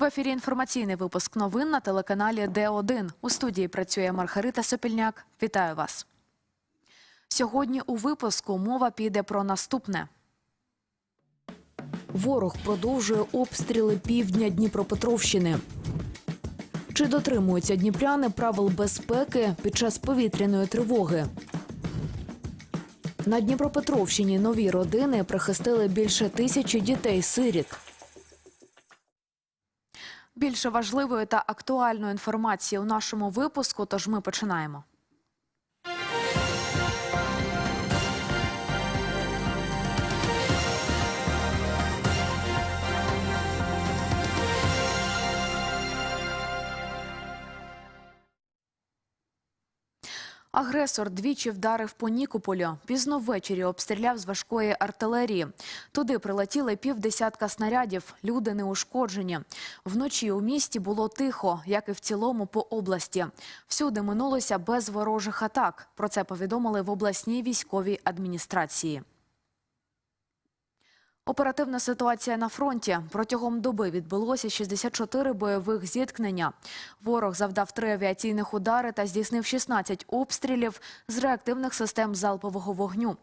В ефірі інформаційний випуск новин на телеканалі Д1. У студії працює Маргарита Сопільняк. Вітаю вас. Сьогодні у випуску мова піде про наступне. Ворог продовжує обстріли півдня Дніпропетровщини. Чи дотримуються дніпряни правил безпеки під час повітряної тривоги? На Дніпропетровщині нові родини прихистили більше тисячі дітей-сиріт. Більше важливої та актуальної інформації у нашому випуску, тож ми починаємо. Агресор двічі вдарив по Нікополю. Пізно ввечері обстріляв з важкої артилерії. Туди прилетіли півдесятка снарядів. Люди не ушкоджені. Вночі у місті було тихо, як і в цілому по області. Всюди минулося без ворожих атак. Про це повідомили в обласній військовій адміністрації. Оперативна ситуація на фронті. Протягом доби відбулося 64 бойових зіткнення. Ворог завдав три авіаційних удари та здійснив 16 обстрілів з реактивних систем залпового вогню.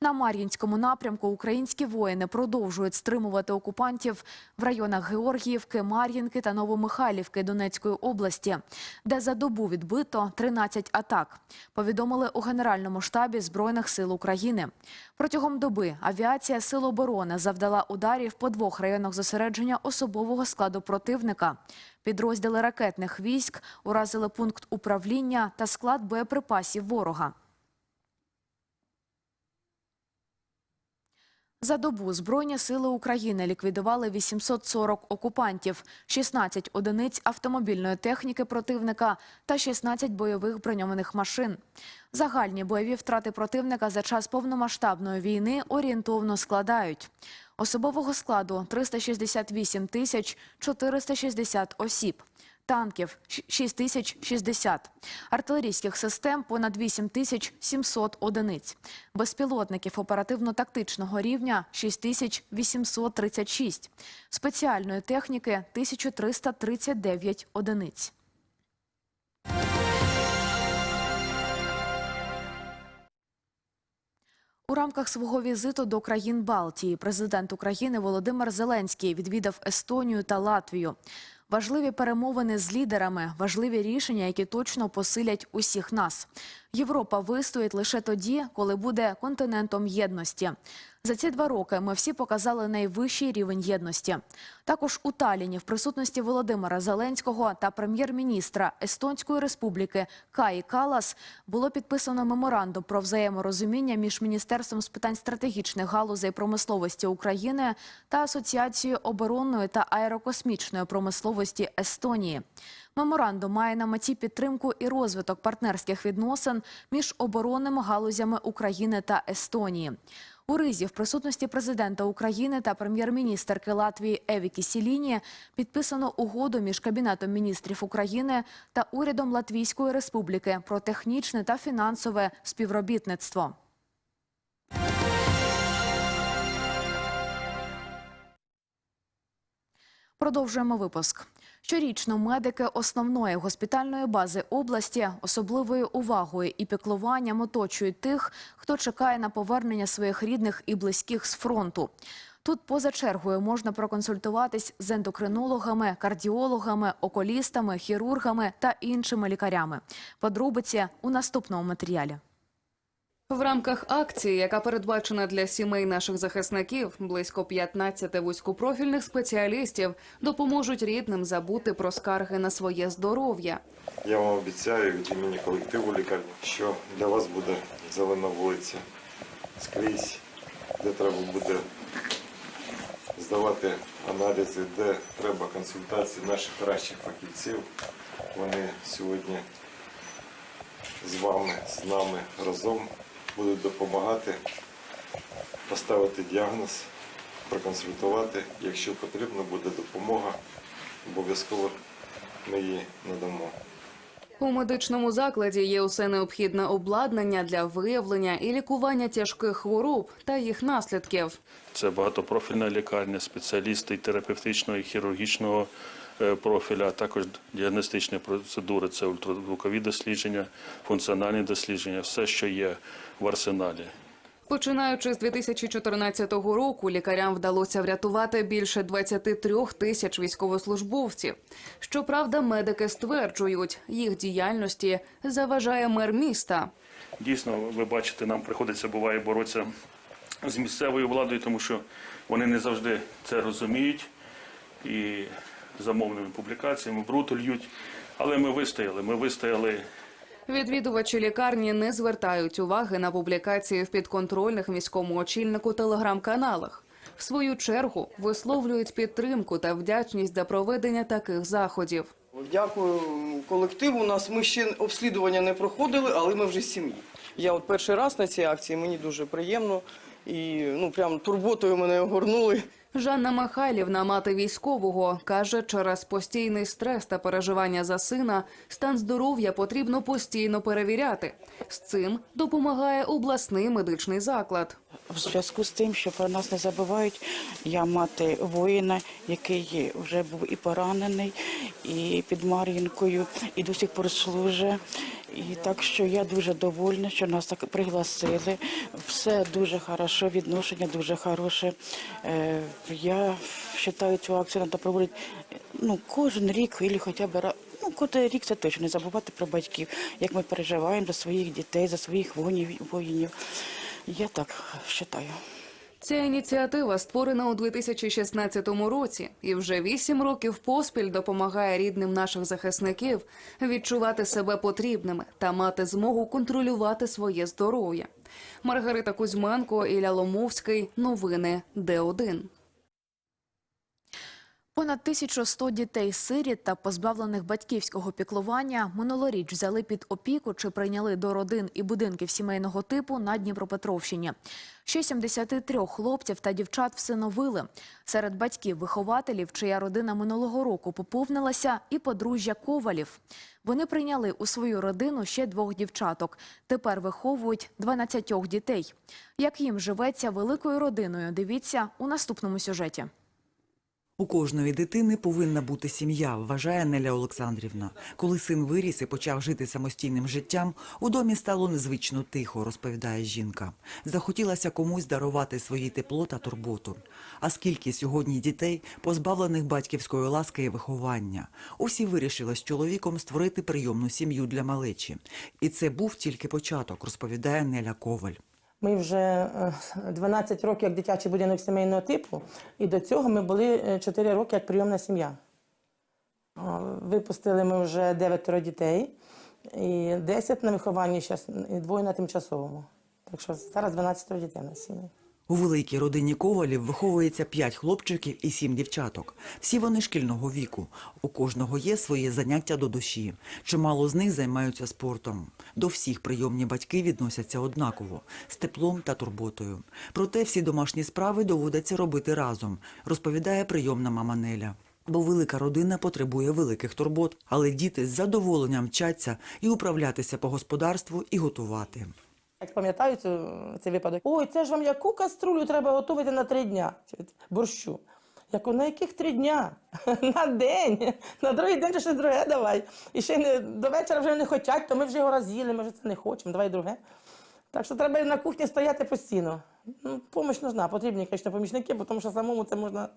На Мар'їнському напрямку українські воїни продовжують стримувати окупантів в районах Георгіївки, Мар'їнки та Новомихайлівки Донецької області, де за добу відбито 13 атак. Повідомили у Генеральному штабі Збройних сил України. Протягом доби авіація Сил оборони завдала ударів по двох районах зосередження особового складу противника. Підрозділи ракетних військ уразили пункт управління та склад боєприпасів ворога. За добу Збройні сили України ліквідували 840 окупантів, 16 одиниць автомобільної техніки противника та 16 бойових броньованих машин. Загальні бойові втрати противника за час повномасштабної війни орієнтовно складають особового складу 368 тисяч 460 осіб. Танків – 6060, артилерійських систем – понад 8700 одиниць, безпілотників оперативно-тактичного рівня – 6836, спеціальної техніки – 1339 одиниць. У рамках свого візиту до країн Балтії президент України Володимир Зеленський відвідав Естонію та Латвію. Важливі перемовини з лідерами, важливі рішення, які точно посилять усіх нас. Європа вистоїть лише тоді, коли буде континентом єдності. За ці два роки ми всі показали найвищий рівень єдності. Також у Таліні в присутності Володимира Зеленського та прем'єр-міністра Естонської республіки Каї Калас було підписано меморандум про взаєморозуміння між Міністерством з питань стратегічних галузей промисловості України та Асоціацією оборонної та аерокосмічної промисловості Естонії. Меморандум має на меті підтримку і розвиток партнерських відносин між оборонними галузями України та Естонії. У Ризі в присутності президента України та прем'єр-міністерки Латвії Еві Кісіліні підписано угоду між Кабінетом міністрів України та урядом Латвійської Республіки про технічне та фінансове співробітництво. Продовжуємо випуск. Щорічно медики основної госпітальної бази області особливою увагою і піклуванням оточують тих, хто чекає на повернення своїх рідних і близьких з фронту. Тут поза чергою можна проконсультуватись з ендокринологами, кардіологами, окулістами, хірургами та іншими лікарями. Подробиці у наступному матеріалі. В рамках акції, яка передбачена для сімей наших захисників, близько 15 вузькопрофільних спеціалістів допоможуть рідним забути про скарги на своє здоров'я. Я вам обіцяю від імені колективу лікарні, що для вас буде зелена вулиця скрізь, де треба буде здавати аналізи, де треба консультації наших кращих фахівців. Вони сьогодні з вами, з нами разом будуть допомагати поставити діагноз, проконсультувати. Якщо потрібна буде допомога, обов'язково ми її надамо. У медичному закладі є усе необхідне обладнання для виявлення і лікування тяжких хвороб та їх наслідків. Це багатопрофільна лікарня, спеціалісти терапевтичного і хірургічного профіля, а також діагностичні процедури це ультразвукові дослідження, функціональні дослідження, все, що є в арсеналі. Починаючи з 2014 року, лікарям вдалося врятувати більше 23 тисяч військовослужбовців. Щоправда, медики стверджують, їх діяльності заважає мер міста. Дійсно, ви бачите, нам приходиться буває боротися з місцевою владою, тому що вони не завжди це розуміють і замовними публікаціями бруту льють. Але ми вистояли. Ми вистояли Відвідувачі лікарні не звертають уваги на публікації в підконтрольних міському очільнику телеграм-каналах. В свою чергу висловлюють підтримку та вдячність за проведення таких заходів. Дякую колективу. У нас ми ще обслідування не проходили, але ми вже з сім'ї. Я от перший раз на цій акції, мені дуже приємно і ну прям турботою мене огорнули. Жанна Михайлівна, мати військового, каже, через постійний стрес та переживання за сина стан здоров'я потрібно постійно перевіряти. З цим допомагає обласний медичний заклад. В зв'язку з тим, що про нас не забувають, я мати воїна, який вже був і поранений, і під Мар'їнкою, і до сих пор служить. І так що я дуже довольна, що нас так пригласили. Все дуже хорошо, відношення дуже хороше. Е, Я вважаю, цю акцію треба проводити ну, кожен рік, або хоча б. Ну, кожен рік це точно не забувати про батьків, як ми переживаємо за своїх дітей, за своїх воїнів. Я так вважаю. Ця ініціатива створена у 2016 році і вже вісім років поспіль допомагає рідним наших захисників відчувати себе потрібними та мати змогу контролювати своє здоров'я. Маргарита Кузьменко, Ілля Ломовський. Новини Д1. Понад 1100 дітей-сиріт та позбавлених батьківського піклування минулоріч взяли під опіку чи прийняли до родин і будинків сімейного типу на Дніпропетровщині. Ще 73 хлопців та дівчат всиновили. Серед батьків-вихователів, чия родина минулого року поповнилася, і подружжя Ковалів. Вони прийняли у свою родину ще двох дівчаток. Тепер виховують 12 дітей. Як їм живеться великою родиною, дивіться у наступному сюжеті. У кожної дитини повинна бути сім'я, вважає Неля Олександрівна. Коли син виріс і почав жити самостійним життям, у домі стало незвично тихо, розповідає жінка. Захотілося комусь дарувати свої тепло та турботу. А скільки сьогодні дітей, позбавлених батьківської ласки і виховання? Усі вирішили з чоловіком створити прийомну сім'ю для малечі. І це був тільки початок, розповідає Неля Коваль. Ми вже е, 12 років як дитячий будинок сімейного типу, і до цього ми були е, 4 роки як прийомна сім'я. Випустили ми вже 9 дітей, і 10 на вихованні і двоє на тимчасовому. Так що зараз 12 дітей на сім'ї. У великій родині Ковалів виховується п'ять хлопчиків і сім дівчаток. Всі вони шкільного віку. У кожного є своє заняття до душі. Чимало з них займаються спортом. До всіх прийомні батьки відносяться однаково з теплом та турботою. Проте всі домашні справи доводиться робити разом, розповідає прийомна мама Неля. Бо велика родина потребує великих турбот, але діти з задоволенням вчаться і управлятися по господарству, і готувати. Як пам'ятаю цю, цей випадок, ой, це ж вам яку каструлю треба готувати на три дня борщу. Я кажу, на яких три дня? На день. На другий день щось друге давай. І ще не, до вечора вже не хочуть, то ми вже його роз'їли, ми вже це не хочемо, давай друге. Так що треба на кухні стояти постійно. Ну, помощь нужна, потрібні, звісно, помічники, тому що самому це можна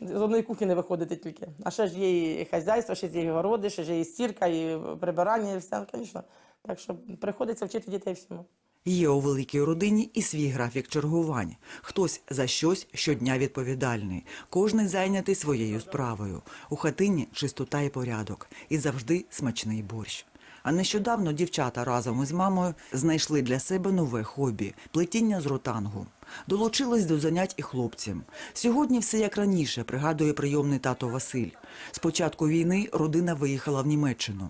з одної кухні не виходити тільки. А ще ж є і хазяйство, ще є і городи, ще ж є і стірка, і прибирання, і все, звісно. Так що приходиться вчити дітей всьому. Є у великій родині і свій графік чергувань. Хтось за щось щодня відповідальний, кожний зайнятий своєю справою. У хатині чистота і порядок, і завжди смачний борщ. А нещодавно дівчата разом із мамою знайшли для себе нове хобі плетіння з ротангу. Долучились до занять і хлопцям. Сьогодні все як раніше, пригадує прийомний тато Василь. З початку війни родина виїхала в Німеччину.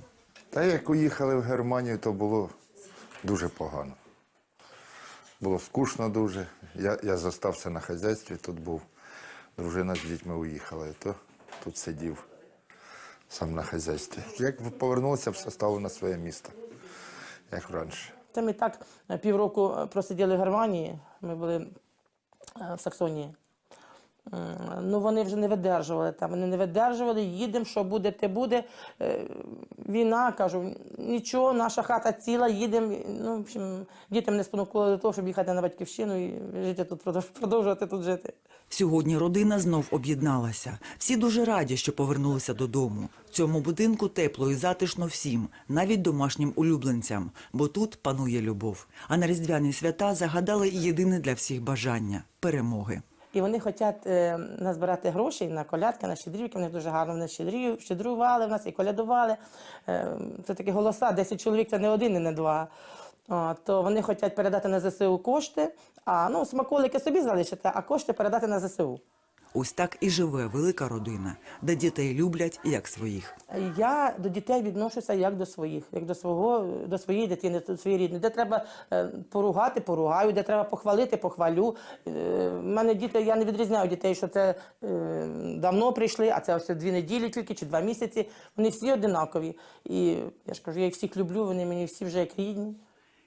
Та як уїхали в Германію, то було дуже погано. Було скучно дуже. Я, я зостався на хазяйстві, тут був. Дружина з дітьми уїхала, і то тут сидів сам на хазяйстві. Як повернувся, все стало на своє місце, як раніше. Це ми так е, півроку е, просиділи в Германії, ми були е, в Саксонії. М, Ну, вони вже не видержували там. Вони не видержували, їдемо, що буде, те буде. Е, Війна, кажу, нічого, наша хата ціла, їдемо. Ну, в общем, дітям не спонукало до того, щоб їхати на батьківщину і жити тут, продовж- продовжувати тут жити. Сьогодні родина знов об'єдналася. Всі дуже раді, що повернулися додому. В цьому будинку тепло і затишно всім, навіть домашнім улюбленцям, бо тут панує любов. А на різдвяні свята загадали єдине для всіх бажання перемоги. І вони хочуть е, назбирати гроші на колядки, на щедрівки. Вони дуже гарно вони щедрів, щедрували в нас і колядували. Е, це такі голоса, 10 чоловік це не один і не два. О, то вони хочуть передати на ЗСУ кошти, а ну, смаколики собі залишити, а кошти передати на ЗСУ. Ось так і живе велика родина, де дітей люблять як своїх. Я до дітей відношуся як до своїх, як до свого до своєї дитини, до своєї рідної. Де треба е, поругати, поругаю, де треба похвалити, похвалю. Е, в мене діти, я не відрізняю дітей, що це е, давно прийшли, а це ось дві неділі тільки чи два місяці. Вони всі одинакові. І я ж кажу, я їх всіх люблю, вони мені всі вже як рідні.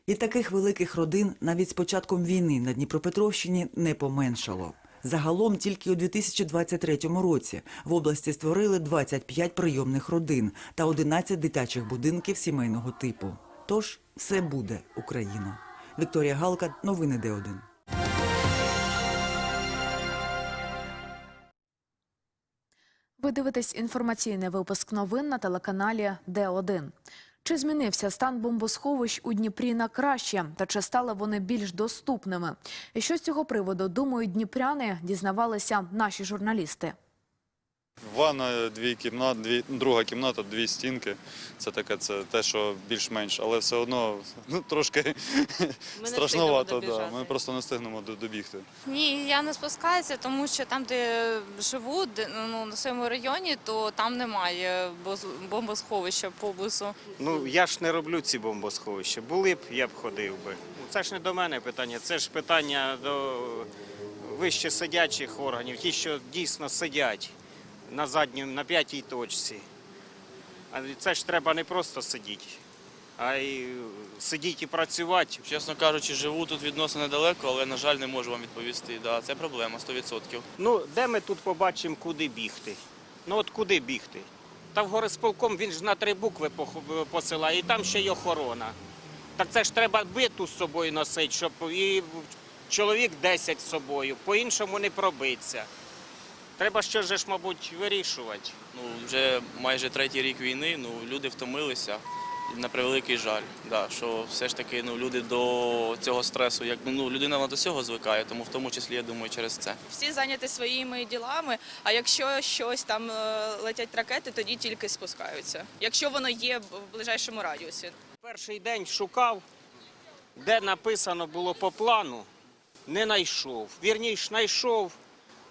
І таких великих родин навіть з початком війни на Дніпропетровщині не поменшало. Загалом тільки у 2023 році в області створили 25 прийомних родин та 11 дитячих будинків сімейного типу. Тож все буде Україна. Вікторія Галка, новини Д1. Ви дивитесь інформаційний випуск новин на телеканалі Д1. Чи змінився стан бомбосховищ у Дніпрі на краще, та чи стали вони більш доступними? І що з цього приводу думають дніпряни, дізнавалися наші журналісти. Ванна, дві кімнати, дві, друга кімната, дві стінки. Це таке, це те, що більш-менш, але все одно ну, трошки страшновато. Да. Ми просто не встигнемо до- добігти. Ні, я не спускаюся, тому що там, де живу, де, ну, на своєму районі, то там немає бомбосховища поблизу. Ну я ж не роблю ці бомбосховища. Були б, я б ходив би. Ну, Це ж не до мене питання, це ж питання до вище сидячих органів, ті, що дійсно сидять на задньому, на п'ятій точці. А це ж треба не просто сидіти, а й сидіти і працювати. Чесно кажучи, живу тут відносно недалеко, але, на жаль, не можу вам відповісти. Да, це проблема 100%. Ну, де ми тут побачимо, куди бігти? Ну от куди бігти? Та в горисполком він ж на три букви посилає, і там ще й охорона. Так це ж треба биту з собою носити, щоб і чоловік 10 з собою, по-іншому не пробиться. Треба що ж, мабуть, вирішувати. Ну, вже майже третій рік війни, ну, люди втомилися. На превеликий жаль, да, що все ж таки ну, люди до цього стресу, як ну, людина до цього звикає, тому в тому числі, я думаю, через це. Всі зайняті своїми ділами, а якщо щось там е, летять ракети, тоді тільки спускаються. Якщо воно є в ближайшому радіусі. Перший день шукав, де написано було по плану, не знайшов. Вірніше, знайшов,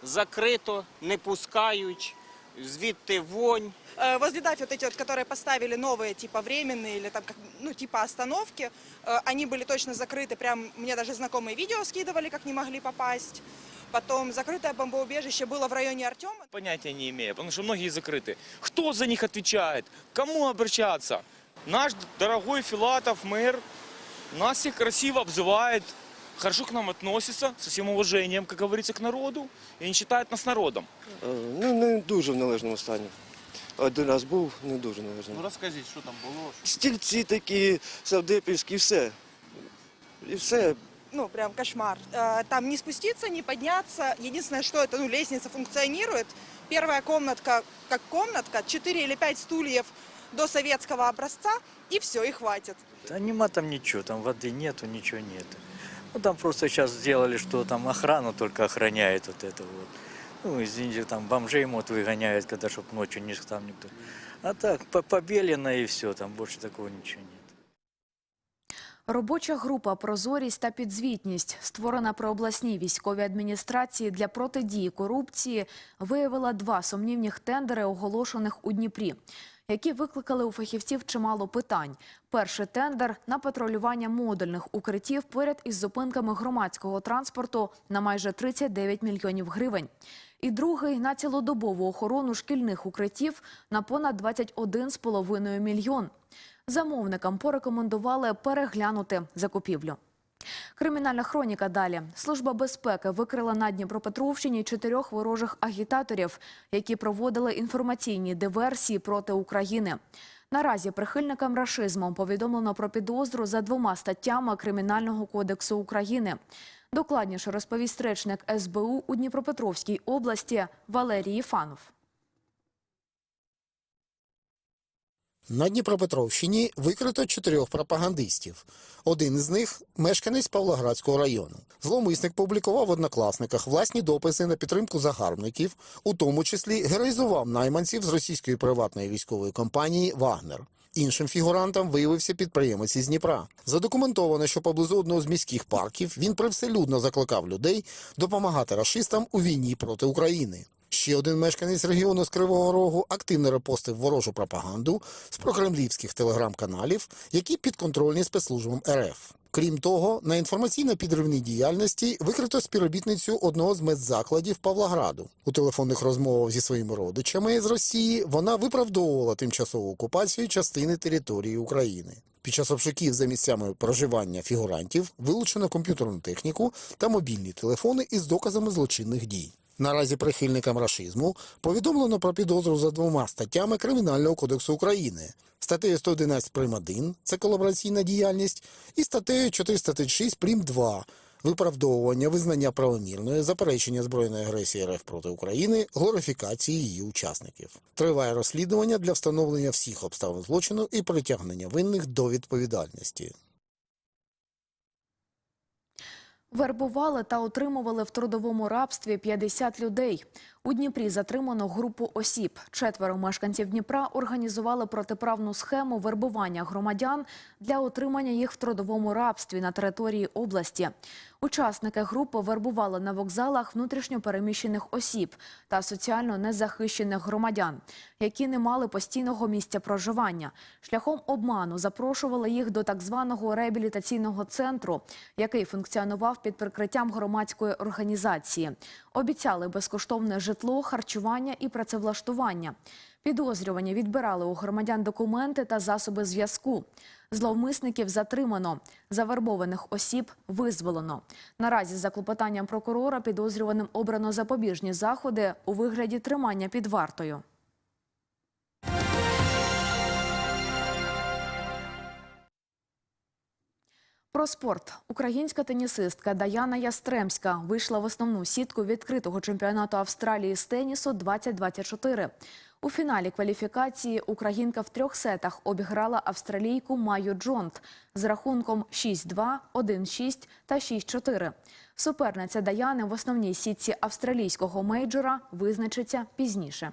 закрито, не пускають, звідти вонь. Возле дафи вот эти вот, которые поставили новые, типа временные или там, как, ну, типа остановки, они были точно закрыты. Прям мне даже знакомые видео скидывали, как не могли попасть. Потом закрытое бомбоубежище было в районе Артема. Понятия не имею, потому что многие закрыты. Кто за них отвечает? Кому обращаться? Наш дорогой Филатов, мэр, нас всех красиво обзывает, хорошо к нам относится, со всем уважением, как говорится, к народу, и не считает нас народом. Ну, не дуже в належному стані. Один раз був не дуже належному. розкажіть, що там було? Стільці такі, савдепівські, все. І все. Ну, прям кошмар. Э, Там не спуститься, не подняться. Единственное, что это, ну, лестница функционирует. Первая комнатка, как комнатка, 4 или 5 стульев до советского образца, и все, и хватит. Да нема там ничего, там воды нету, ничего нету. Ну там просто сейчас сделали, что там охрану только охраняет вот это вот. Ну, извините, там бомжей мод выгоняют, когда чтоб ночью не там никто. А так, по- побелено и все, там больше такого ничего нет. Робоча група «Прозорість та підзвітність», створена при обласній військовій адміністрації для протидії корупції, виявила два сумнівних тендери, оголошених у Дніпрі, які викликали у фахівців чимало питань. Перший тендер – на патрулювання модульних укриттів поряд із зупинками громадського транспорту на майже 39 мільйонів гривень. І другий – на цілодобову охорону шкільних укриттів на понад 21,5 мільйон. Замовникам порекомендували переглянути закупівлю. Кримінальна хроніка далі. Служба безпеки викрила на Дніпропетровщині чотирьох ворожих агітаторів, які проводили інформаційні диверсії проти України. Наразі прихильникам рашизму повідомлено про підозру за двома статтями Кримінального кодексу України. Докладніше розповість речник СБУ у Дніпропетровській області Валерій Фанов. На Дніпропетровщині викрито чотирьох пропагандистів. Один із них мешканець Павлоградського району. Зловмисник публікував в однокласниках власні дописи на підтримку загарбників, у тому числі героїзував найманців з російської приватної військової компанії Вагнер. Іншим фігурантом виявився підприємець із Дніпра. Задокументовано, що поблизу одного з міських парків він привселюдно закликав людей допомагати рашистам у війні проти України. Ще один мешканець регіону з Кривого Рогу активно репостив ворожу пропаганду з прокремлівських телеграм-каналів, які підконтрольні спецслужбам РФ. Крім того, на інформаційно-підривній діяльності викрито співробітницю одного з медзакладів Павлограду. У телефонних розмовах зі своїми родичами з Росії вона виправдовувала тимчасову окупацію частини території України. Під час обшуків за місцями проживання фігурантів вилучено комп'ютерну техніку та мобільні телефони із доказами злочинних дій. Наразі прихильникам рашизму повідомлено про підозру за двома статтями Кримінального кодексу України. Статтею 111 прим. 1 – це колабораційна діяльність, і статтею 436 прим. 2 – виправдовування, визнання правомірної, заперечення збройної агресії РФ проти України, глорифікації її учасників. Триває розслідування для встановлення всіх обставин злочину і притягнення винних до відповідальності. Вербували та отримували в трудовому рабстві 50 людей. У Дніпрі затримано групу осіб. Четверо мешканців Дніпра організували протиправну схему вербування громадян для отримання їх в трудовому рабстві на території області. Учасники групи вербували на вокзалах внутрішньопереміщених осіб та соціально незахищених громадян, які не мали постійного місця проживання. Шляхом обману запрошували їх до так званого реабілітаційного центру, який функціонував під прикриттям громадської організації. Обіцяли безкоштовне житло, харчування і працевлаштування. Підозрювані відбирали у громадян документи та засоби зв'язку. Зловмисників затримано, завербованих осіб визволено. Наразі за клопотанням прокурора підозрюваним обрано запобіжні заходи у вигляді тримання під вартою. Про спорт. Українська тенісистка Даяна Ястремська вийшла в основну сітку відкритого чемпіонату Австралії з тенісу 2024. У фіналі кваліфікації українка в трьох сетах обіграла австралійку Маю Джонт з рахунком 6-2, 1-6 та 6-4. Суперниця Даяни в основній сітці австралійського мейджора визначиться пізніше.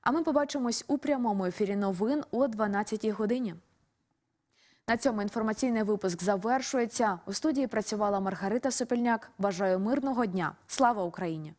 А ми побачимось у прямому ефірі новин о 12-й годині. На цьому інформаційний випуск завершується. У студії працювала Маргарита Сопільняк. Бажаю мирного дня. Слава Україні!